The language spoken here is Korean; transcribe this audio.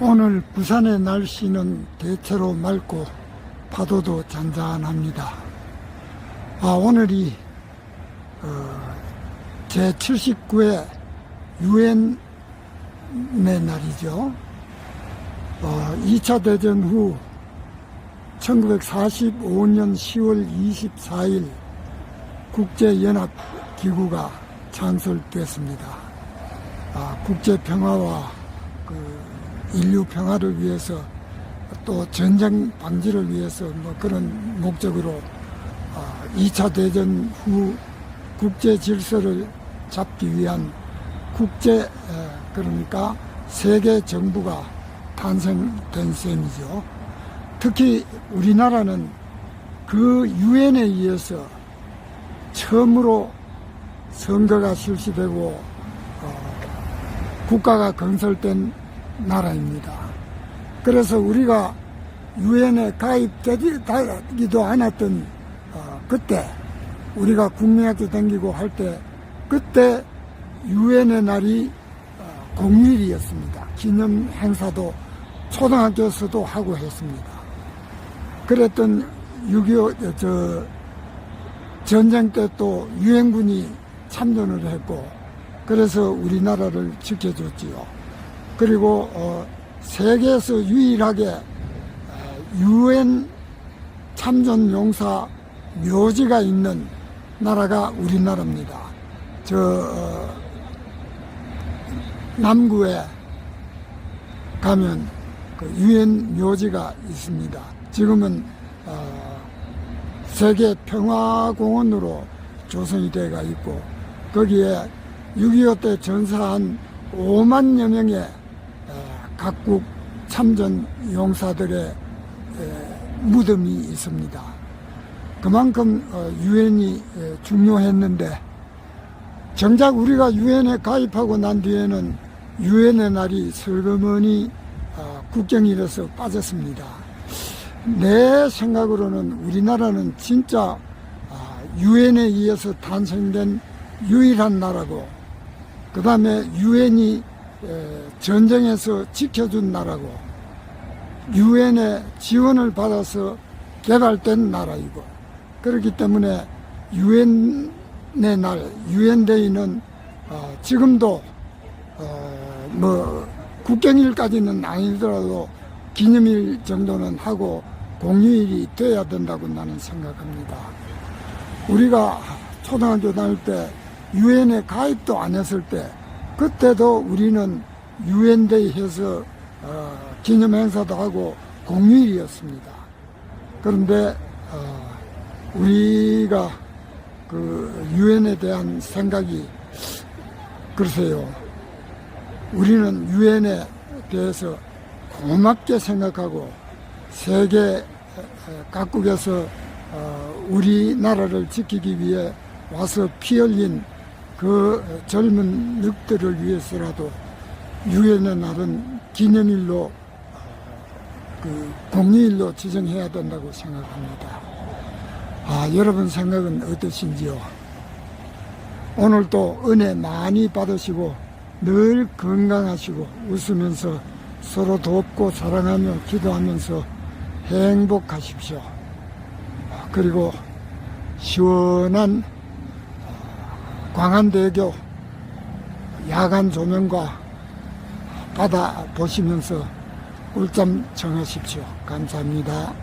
오늘 부산의 날씨는 대체로 맑고 파도도 잔잔합니다. 아, 오늘이 어, 제 79회 유엔의 날이죠. 어, 2차 대전 후 1945년 10월 24일 국제연합기구가 창설됐습니다. 아, 국제 평화와 그 인류 평화를 위해서 또 전쟁 방지를 위해서 뭐 그런 목적으로 아, 2차 대전 후 국제 질서를 잡기 위한 국제 에, 그러니까 세계 정부가 탄생된 셈이죠. 특히 우리나라는 그 유엔에 의해서 처음으로 선거가 실시되고 어, 국가가 건설된 나라입니다. 그래서 우리가 유엔에 가입되기도 않았던 어, 그때 우리가 국민학교 다니고 할 때 그때 유엔의 날이 어, 공휴일이었습니다. 기념 행사도 초등학교에서도 하고 했습니다. 그랬던 6.25, 저, 전쟁 때 또 유엔군이 참전을 했고, 그래서 우리나라를 지켜줬지요. 그리고, 어, 세계에서 유일하게 어, 유엔 참전 용사 묘지가 있는 나라가 우리나라입니다. 저, 어, 남구에 가면 그 유엔 묘지가 있습니다. 지금은 어, 세계 평화공원으로 조성이 돼가 있고 거기에 6.25 때 전사한 5만여 명의 어, 각국 참전 용사들의 에, 무덤이 있습니다. 그만큼 어, 유엔이 중요했는데 정작 우리가 유엔에 가입하고 난 뒤에는 유엔의 날이 슬그머니 어, 국경일에서 빠졌습니다. 내 생각으로는 우리나라는 진짜 아, 유엔에 의해서 탄생된 유일한 나라고 그 다음에 유엔이 전쟁에서 지켜준 나라고 유엔의 지원을 받아서 개발된 나라이고 그렇기 때문에 유엔의 날 유엔데이는 어, 지금도 어, 뭐 국경일까지는 아니더라도 기념일 정도는 하고 공휴일이 돼야 된다고 나는 생각합니다. 우리가 초등학교 다닐 때 유엔에 가입도 안 했을 때 그때도 우리는 유엔데이 해서 어, 기념 행사도 하고 공휴일이었습니다. 그런데 어, 우리가 그 유엔에 대한 생각이 글쎄요. 우리는 유엔에 대해서 고맙게 생각하고 세계 각국에서 어, 우리나라를 지키기 위해 와서 피 흘린 그 젊은 늑들을 위해서라도 유엔의 날은 기념일로 어, 그 공휴일로 지정해야 된다고 생각합니다. 아, 여러분 생각은 어떠신지요? 오늘도 은혜 많이 받으시고 늘 건강하시고 웃으면서 서로 돕고 사랑하며 기도하면서 행복하십시오. 아, 그리고 시원한 광안대교 야간 조명과 바다 보시면서 꿀잠 정하십시오. 감사합니다.